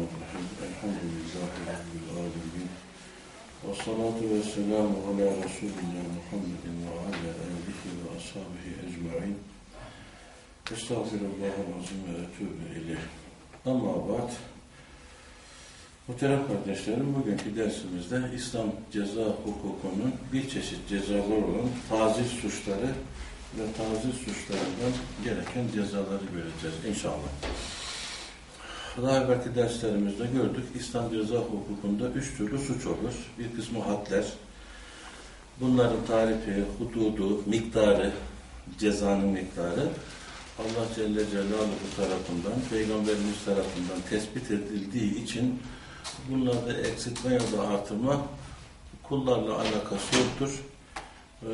Bismillahirrahmanirrahim. Elhamdülillahi Rabbil alemin. Ve salatu ve selamu ala Resulina Muhammedin ve ala alihi ve ashabihi ecma'in. Estağfirullahal azim ve etûbü ileyh. Ama ba'd. Muhterem kardeşlerim, bugünkü dersimizde İslam ceza hukukunun bir çeşit cezalar olan tazir suçları ve tazir suçlarından gereken cezaları göreceğiz inşallah. Daha evvelki derslerimizde gördük. İslam ceza hukukunda üç türlü suç olur. Bir kısmı hadler. Bunların tarifi, hududu, miktarı, cezanın miktarı Allah Celle Celaluhu tarafından, Peygamberimiz tarafından tespit edildiği için bunlarda eksiltme ya da artırma kullarla alakası yoktur. Ee,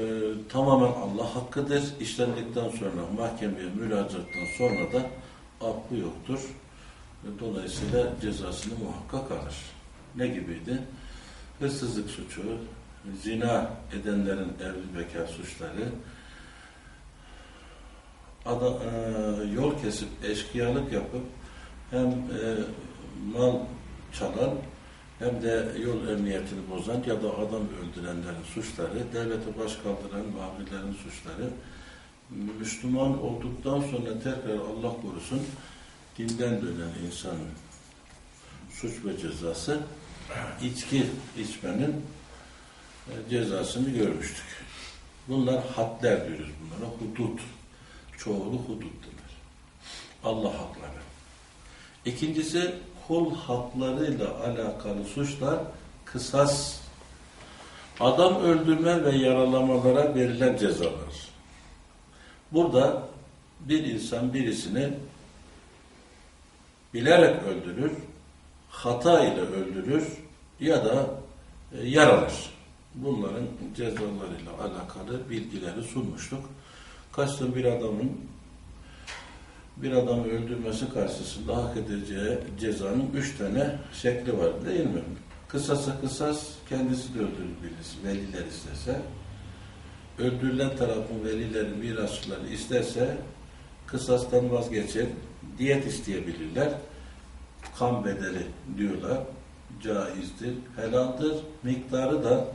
tamamen Allah hakkıdır. İşlendikten sonra mahkemeye müracaattan sonra da affı yoktur. Dolayısıyla cezasını muhakkak alır. Ne gibiydi? Hırsızlık suçu, zina edenlerin evli bekar suçları, ada, e, yol kesip eşkıyalık yapıp hem e, mal çalan hem de yol emniyetini bozan ya da adam öldürenlerin suçları, devlete baş kaldıran suçları, Müslüman olduktan sonra tekrar Allah korusun dinden dönen insanın suç ve cezası içki içmenin e, cezasını görmüştük. Bunlar hadler diyoruz bunlara. Hudut. Çoğulu hudut denir. Allah hakları. İkincisi kul haklarıyla alakalı suçlar kısas adam öldürme ve yaralamalara verilen cezalar. Burada bir insan birisini bilerek öldürür, hata ile öldürür ya da e, yaralar. Bunların cezalarıyla alakalı bilgileri sunmuştuk. Kastım bir adamın bir adamı öldürmesi karşısında hak edeceği cezanın üç tane şekli var değil mi? Kısasa kısas kendisi de öldürülmesi, veliler istese, öldürülen tarafın velileri, mirasçıları isterse kısastan vazgeçer, diyet isteyebilirler. Kan bedeli diyorlar. Caizdir, helaldir. Miktarı da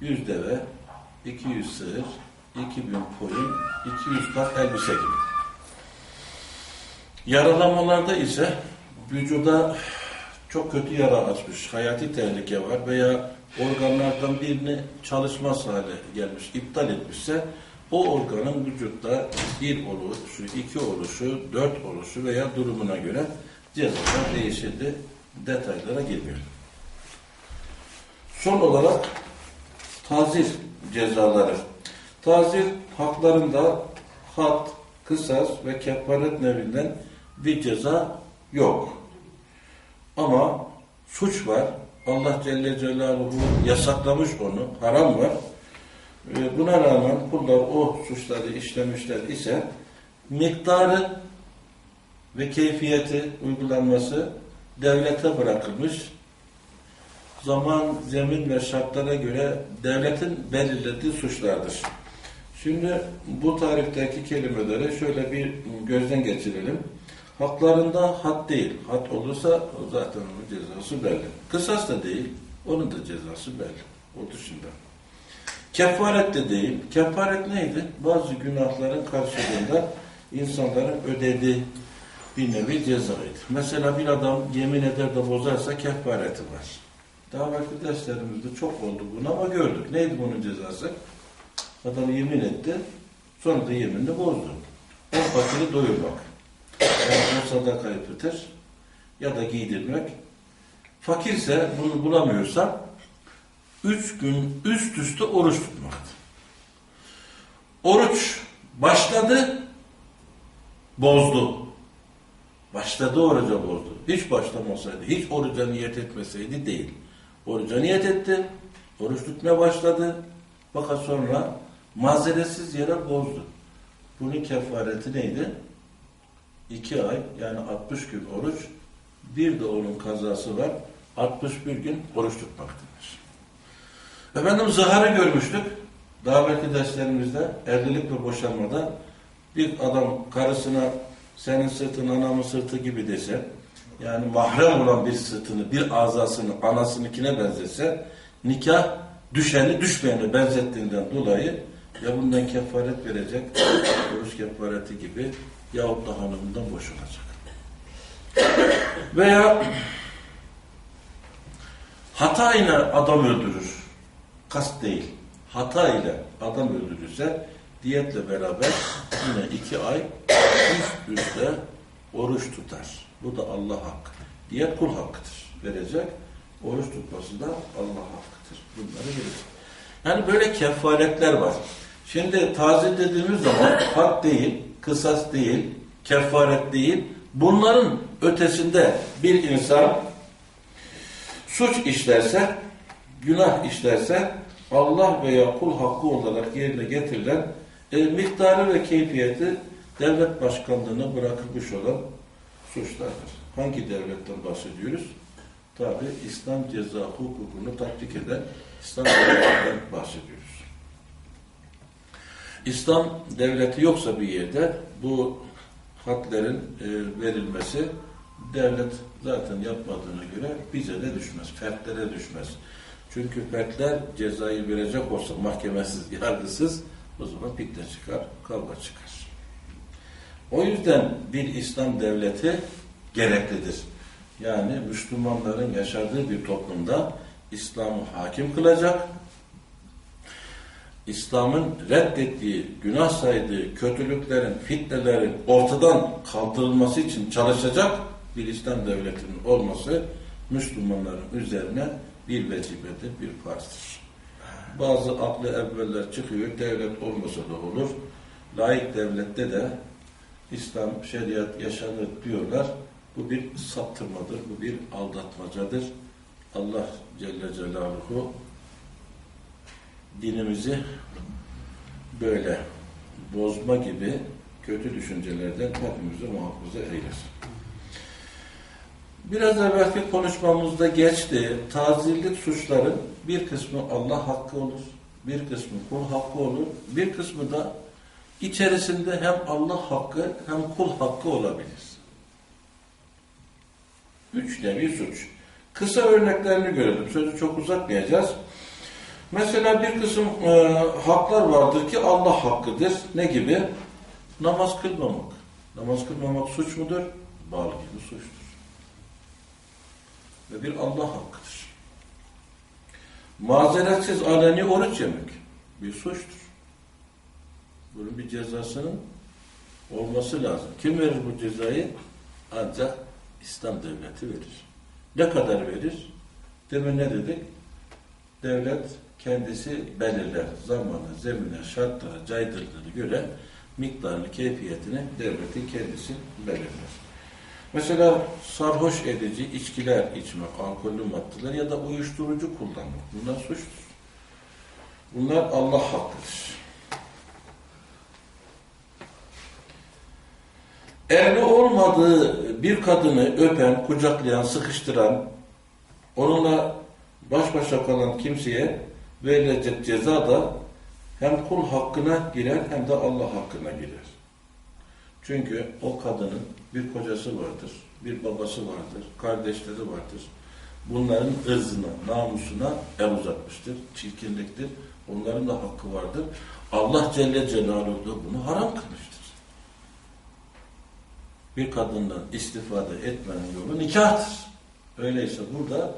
100 deve, 200 sığır, 2000 koyun, 200 kat elbise gibi. Yaralamalarda ise vücuda çok kötü yara açmış, hayati tehlike var veya organlardan birini çalışmaz hale gelmiş, iptal etmişse o organın vücutta bir oluşu, iki oluşu, dört oluşu veya durumuna göre cezalar değişirdi. Detaylara girmiyorum. Son olarak tazir cezaları. Tazir haklarında hat, kısas ve kefaret nevinden bir ceza yok. Ama suç var. Allah Celle Celaluhu yasaklamış onu. Haram var. Buna rağmen kullar o suçları işlemişler ise miktarı ve keyfiyeti uygulanması devlete bırakılmış. Zaman, zemin ve şartlara göre devletin belirlediği suçlardır. Şimdi bu tarifteki kelimeleri şöyle bir gözden geçirelim. Haklarında had değil. Had olursa zaten onun cezası belli. Kısas da değil. Onun da cezası belli. O dışında. Kefaret de değil. Kefaret neydi? Bazı günahların karşılığında insanların ödediği bir nevi cezaydı. Mesela bir adam yemin eder de bozarsa kefareti var. Daha belki derslerimizde çok oldu bunu ama gördük. Neydi bunun cezası? Adam yemin etti, sonra da yeminini bozdu. O fakiri doyurmak. Yani o sadakayı fıtır ya da giydirmek. Fakirse bunu bulamıyorsa üç gün üst üste oruç tutmaktı. Oruç başladı, bozdu. Başladı oruca bozdu. Hiç başlamasaydı, hiç oruca niyet etmeseydi değil. Oruca niyet etti, oruç tutmaya başladı. Fakat sonra mazeretsiz yere bozdu. Bunun kefareti neydi? İki ay, yani 60 gün oruç, bir de onun kazası var. 61 gün oruç tutmak denir. Efendim zaharı görmüştük. Daha belki derslerimizde evlilik ve boşanmada bir adam karısına senin sırtın anamın sırtı gibi dese yani mahrem olan bir sırtını, bir azasını anasınınkine benzese nikah düşeni düşmeyene benzettiğinden dolayı ya bundan kefaret verecek, oruç kefareti gibi yahut da hanımından boşanacak. Veya hata ile adam öldürür. Kast değil. Hata ile adam öldürürse diyetle beraber yine iki ay üst üste oruç tutar. Bu da Allah hakkı. Diyet kul hakkıdır. Verecek. Oruç tutması da Allah hakkıdır. Bunları verecek. Yani böyle kefaretler var. Şimdi taze dediğimiz zaman hak değil, kısas değil, kefaret değil. Bunların ötesinde bir insan suç işlerse, günah işlerse Allah veya kul hakkı olarak yerine getirilen e, miktarı ve keyfiyeti devlet başkanlığına bırakılmış olan suçlardır. Hangi devletten bahsediyoruz? Tabi İslam ceza hukukunu tatbik eden İslam devletinden bahsediyoruz. İslam devleti yoksa bir yerde bu hakların e, verilmesi devlet zaten yapmadığına göre bize de düşmez, fertlere düşmez. Çünkü fertler cezayı verecek olsa mahkemesiz, yargısız o zaman fitne çıkar, kavga çıkar. O yüzden bir İslam devleti gereklidir. Yani Müslümanların yaşadığı bir toplumda İslam'ı hakim kılacak, İslam'ın reddettiği, günah saydığı kötülüklerin, fitnelerin ortadan kaldırılması için çalışacak bir İslam devletinin olması Müslümanların üzerine bir vecibedir, bir farzdır. Bazı aklı evveller çıkıyor, devlet olmasa da olur. Laik devlette de İslam şeriat yaşanır diyorlar. Bu bir saptırmadır, bu bir aldatmacadır. Allah Celle Celaluhu dinimizi böyle bozma gibi kötü düşüncelerden hepimizi muhafaza eylesin. Biraz evvelki konuşmamızda geçti. Tazirlik suçların bir kısmı Allah hakkı olur, bir kısmı kul hakkı olur, bir kısmı da içerisinde hem Allah hakkı hem kul hakkı olabilir. Üç nevi suç. Kısa örneklerini görelim. Sözü çok uzatmayacağız. Mesela bir kısım e, haklar vardır ki Allah hakkıdır. Ne gibi? Namaz kılmamak. Namaz kılmamak suç mudur? Bal gibi suçtur. Ve bir Allah hakkıdır. Mazeretsiz aleni oruç yemek bir suçtur. Bunun bir cezasının olması lazım. Kim verir bu cezayı? Ancak İslam devleti verir. Ne kadar verir? Demin ne dedik? Devlet kendisi belirler. Zamanı, zemine, şartlara, caydırlığına göre miktarını, keyfiyetini devletin kendisi belirler. Mesela sarhoş edici içkiler içmek, alkollü maddeler ya da uyuşturucu kullanmak. Bunlar suçtur. Bunlar Allah hakkıdır. Evli olmadığı bir kadını öpen, kucaklayan, sıkıştıran, onunla baş başa kalan kimseye verilecek ceza da hem kul hakkına girer hem de Allah hakkına girer. Çünkü o kadının bir kocası vardır, bir babası vardır, kardeşleri vardır. Bunların ırzına, namusuna el uzatmıştır, çirkinliktir. Onların da hakkı vardır. Allah Celle Celaluhu da bunu haram kılmıştır. Bir kadından istifade etmenin yolu nikahtır. Öyleyse burada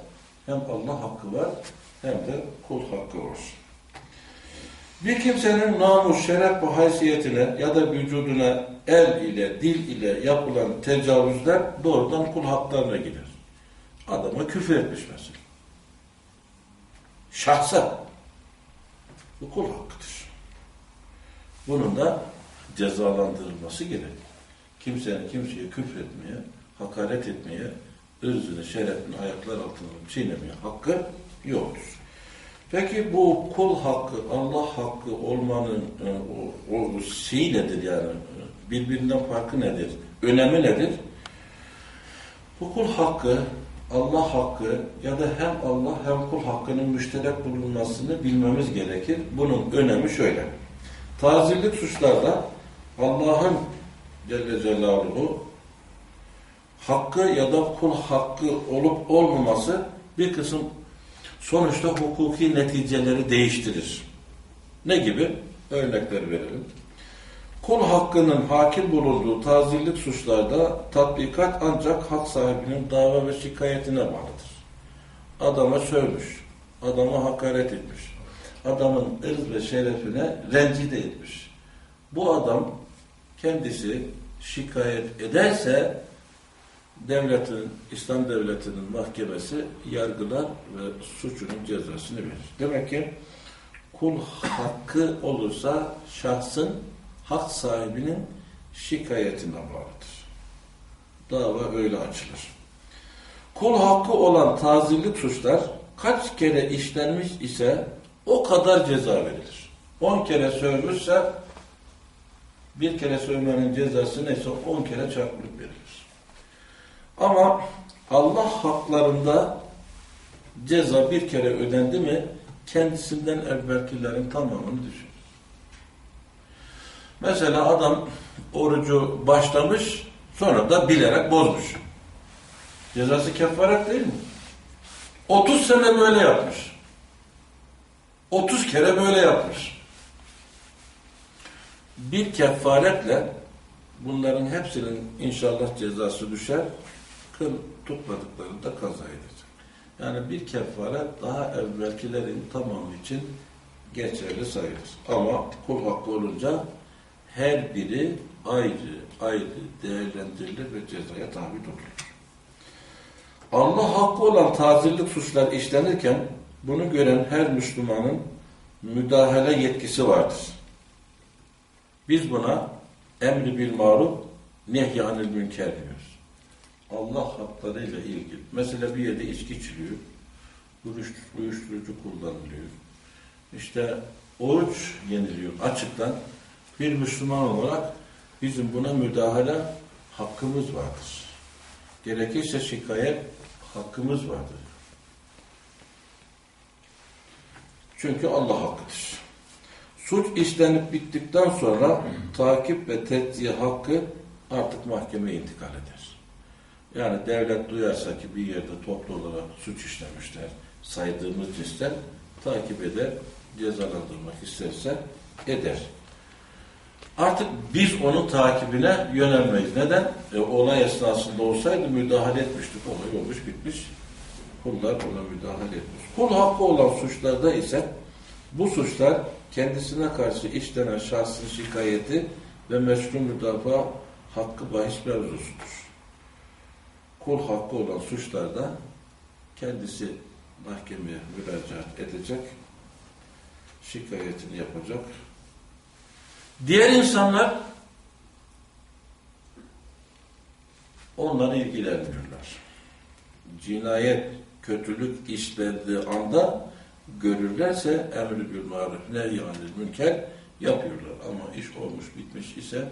hem Allah hakkı var hem de kul hakkı olsun. Bir kimsenin namus, şeref ve haysiyetine ya da vücuduna el ile, dil ile yapılan tecavüzler doğrudan kul haklarına gider. Adama küfür etmiş mesela. Şahsa. Bu kul hakkıdır. Bunun da cezalandırılması gerek. Kimsenin kimseye küfür etmeye, hakaret etmeye, ırzını, şerefini ayaklar altına çiğnemeye hakkı yoktur. Peki bu kul hakkı, Allah hakkı olmanın e, o, o şey nedir yani? Birbirinden farkı nedir? Önemi nedir? Bu kul hakkı, Allah hakkı ya da hem Allah hem kul hakkının müşterek bulunmasını bilmemiz gerekir. Bunun önemi şöyle. Tazirlik suçlarda Allah'ın Celle Celaluhu hakkı ya da kul hakkı olup olmaması bir kısım sonuçta hukuki neticeleri değiştirir. Ne gibi? Örnekler verelim. Kul hakkının hakim bulunduğu tazirlik suçlarda tatbikat ancak hak sahibinin dava ve şikayetine bağlıdır. Adama sövmüş, adama hakaret etmiş, adamın ırz ve şerefine rencide etmiş. Bu adam kendisi şikayet ederse devletin, İslam devletinin mahkemesi yargılar ve suçunun cezasını verir. Demek ki kul hakkı olursa şahsın hak sahibinin şikayetine bağlıdır. Dava öyle açılır. Kul hakkı olan tazirlik suçlar kaç kere işlenmiş ise o kadar ceza verilir. 10 kere sövmüşse bir kere sövmenin cezası neyse 10 kere çarpılıp verilir. Ama Allah haklarında ceza bir kere ödendi mi kendisinden evvelkilerin tamamını düşünür. Mesela adam orucu başlamış sonra da bilerek bozmuş. Cezası kefaret değil mi? 30 sene böyle yapmış. 30 kere böyle yapmış. Bir kefaretle bunların hepsinin inşallah cezası düşer. Kıl tutmadıklarında kaza edecek. Yani bir kefaret daha evvelkilerin tamamı için geçerli sayılır. Ama kul hakkı olunca her biri ayrı ayrı değerlendirilir ve cezaya tabi tutulur. Allah hakkı olan tazirlik suçlar işlenirken bunu gören her Müslümanın müdahale yetkisi vardır. Biz buna emri bil maruf nehyanil münker diyoruz. Allah haklarıyla ilgili. Mesela bir yerde içki içiliyor. Uyuşturucu kullanılıyor. İşte oruç yeniliyor açıktan. Bir Müslüman olarak bizim buna müdahale hakkımız vardır. Gerekirse şikayet hakkımız vardır. Çünkü Allah hakkıdır. Suç işlenip bittikten sonra takip ve tetziye hakkı artık mahkemeye intikal eder. Yani devlet duyarsa ki bir yerde toplu olarak suç işlemişler, saydığımız cinsten takip eder, cezalandırmak isterse eder. Artık biz onun takibine yönelmeyiz. Neden? E, olay esnasında olsaydı müdahale etmiştik. Olay olmuş bitmiş. Kullar ona müdahale etmiş. Kul hakkı olan suçlarda ise bu suçlar kendisine karşı işlenen şahsın şikayeti ve meşru müdafaa hakkı bahis mevzusudur. Kul hakkı olan suçlarda kendisi mahkemeye müracaat edecek, şikayetini yapacak, Diğer insanlar onları ilgilenmiyorlar. Cinayet, kötülük işlendiği anda görürlerse emri bil maruf nehyanil münker yapıyorlar. Ama iş olmuş bitmiş ise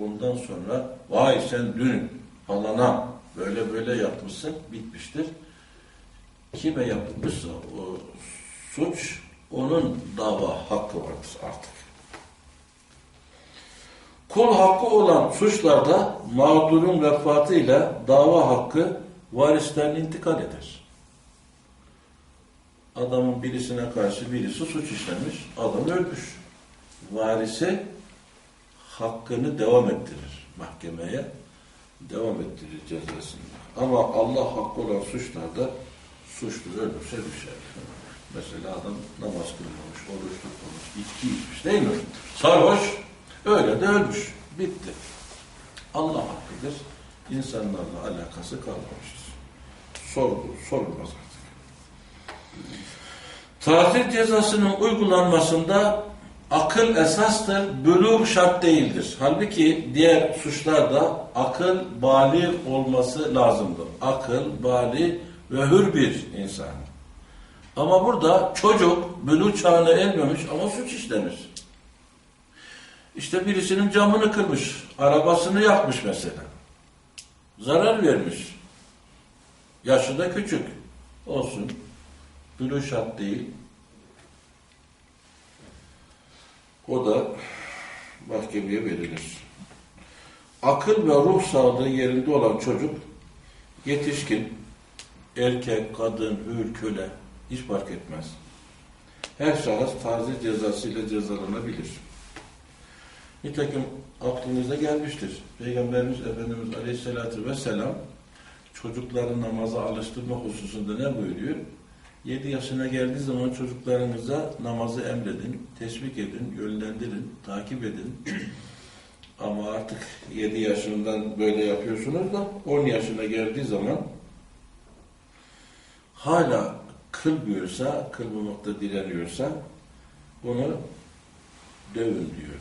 ondan sonra vay sen dün falana böyle böyle yapmışsın bitmiştir. Kime yapılmışsa o suç onun dava hakkı vardır artık. Kul hakkı olan suçlarda mağdurun vefatıyla dava hakkı varislerine intikal eder. Adamın birisine karşı birisi suç işlemiş, adam ölmüş. Varisi hakkını devam ettirir mahkemeye. Devam ettirir cezasını. Ama Allah hakkı olan suçlarda suçlu ölmüşse bir şey. Mesela adam namaz kılmamış, oruç tutmamış, içki içmiş değil mi? Sarhoş, Öyle de ölmüş. Bitti. Allah hakkıdır. İnsanlarla alakası kalmamıştır. Sorgu, sorulmaz artık. Tatil cezasının uygulanmasında akıl esastır, buluğ şart değildir. Halbuki diğer suçlarda akıl bali olması lazımdır. Akıl, bali ve hür bir insan. Ama burada çocuk buluğ çağına ermemiş ama suç işlemiş. İşte birisinin camını kırmış, arabasını yakmış mesela. Zarar vermiş. Yaşı da küçük. Olsun. Bülüşat değil. O da mahkemeye verilir. Akıl ve ruh sağlığı yerinde olan çocuk yetişkin, erkek, kadın, hür, köle hiç fark etmez. Her şahıs taziz cezası ile cezalanabilir. Nitekim aklınıza gelmiştir. Peygamberimiz Efendimiz Aleyhisselatü Vesselam çocukları namaza alıştırma hususunda ne buyuruyor? 7 yaşına geldiği zaman çocuklarınıza namazı emredin, teşvik edin, yönlendirin, takip edin. Ama artık 7 yaşından böyle yapıyorsunuz da 10 yaşına geldiği zaman hala kılmıyorsa, kılmamakta direniyorsa bunu dövün diyor.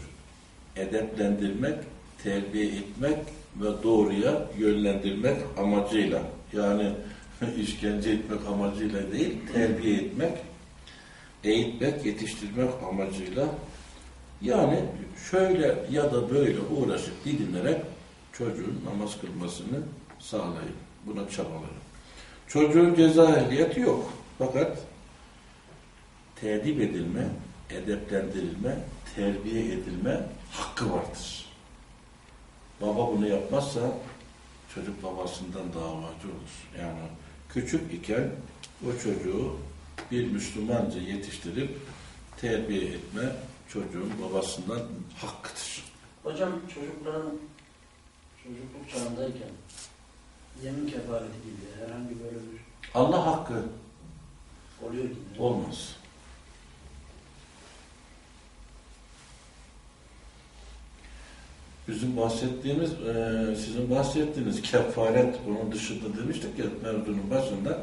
Edeplendirmek, terbiye etmek ve doğruya yönlendirmek amacıyla. Yani işkence etmek amacıyla değil, terbiye etmek, eğitmek, yetiştirmek amacıyla yani şöyle ya da böyle uğraşıp didinerek çocuğun namaz kılmasını sağlayın. Buna çabalayın. Çocuğun ceza ehliyeti yok. Fakat tedip edilme, edeplendirilme, terbiye edilme hakkı vardır. Baba bunu yapmazsa çocuk babasından davacı olur. Yani küçük iken o çocuğu bir Müslümanca yetiştirip terbiye etme çocuğun babasından hakkıdır. Hocam çocukların çocukluk çağındayken yemin kefareti gibi herhangi böyle bir Allah hakkı oluyor gibi. olmaz. Bizim bahsettiğimiz, eee, sizin bahsettiğiniz kefaret, bunun dışında demiştik ya mevzunun başında,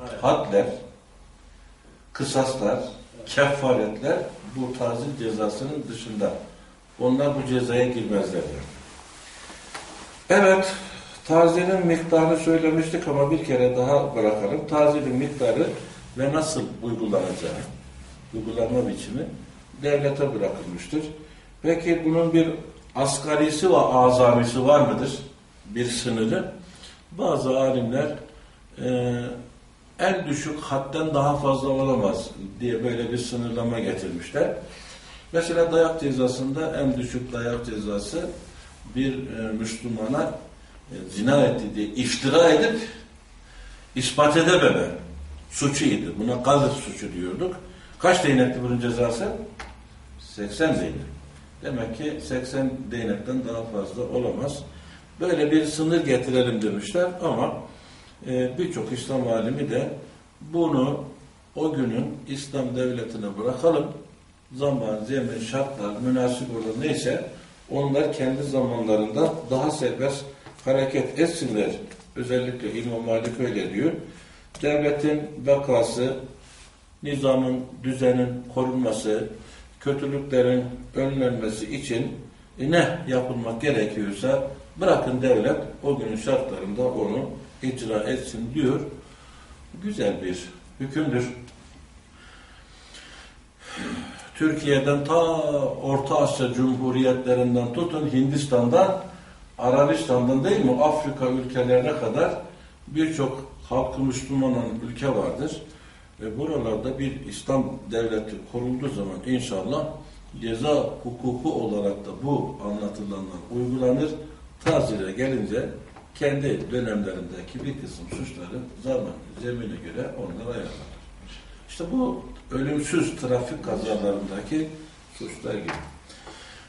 Kefaret. hadler, kısaslar, kefaretler bu tazil cezasının dışında. Onlar bu cezaya girmezler. Evet, tazilin miktarını söylemiştik ama bir kere daha bırakalım. Tazilin miktarı ve nasıl uygulanacağı, uygulanma biçimi devlete bırakılmıştır. Peki bunun bir asgarisi ve azamisi var mıdır? Bir sınırı. Bazı alimler e, en düşük hadden daha fazla olamaz diye böyle bir sınırlama getirmişler. Mesela dayak cezasında en düşük dayak cezası bir e, Müslümana e, zina etti diye iftira edip ispat edememe suçuydu. Buna gazır suçu diyorduk. Kaç değnekti bunun cezası? 80 değnek. Demek ki 80 değnekten daha fazla olamaz. Böyle bir sınır getirelim demişler ama e, birçok İslam alimi de bunu o günün İslam devletine bırakalım. Zaman, zemin, şartlar, münasip olan neyse onlar kendi zamanlarında daha serbest hareket etsinler. Özellikle İmam Malik öyle diyor. Devletin vakası, nizamın, düzenin korunması, kötülüklerin önlenmesi için e, ne yapılmak gerekiyorsa bırakın devlet o günün şartlarında onu icra etsin diyor. Güzel bir hükümdür. Türkiye'den ta Orta Asya Cumhuriyetlerinden tutun Hindistan'dan, Arabistan'dan değil mi Afrika ülkelerine kadar birçok halkı Müslüman olan ülke vardır. Ve buralarda bir İslam devleti kurulduğu zaman inşallah ceza hukuku olarak da bu anlatılanlar uygulanır. Tazire gelince kendi dönemlerindeki bir kısım suçları zaman, zemine göre onlar ayarlanır. İşte bu ölümsüz trafik kazalarındaki suçlar gibi.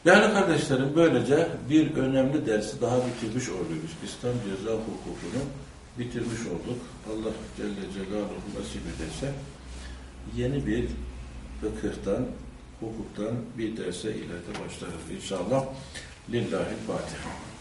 Yani kardeşlerim böylece bir önemli dersi daha bitirmiş oluyoruz. İslam ceza hukukunu bitirmiş olduk. Allah Celle Celaluhu nasip ederse yeni bir fıkıhtan, hukuktan bir derse ileride başlarız inşallah. Lillahi Fatiha.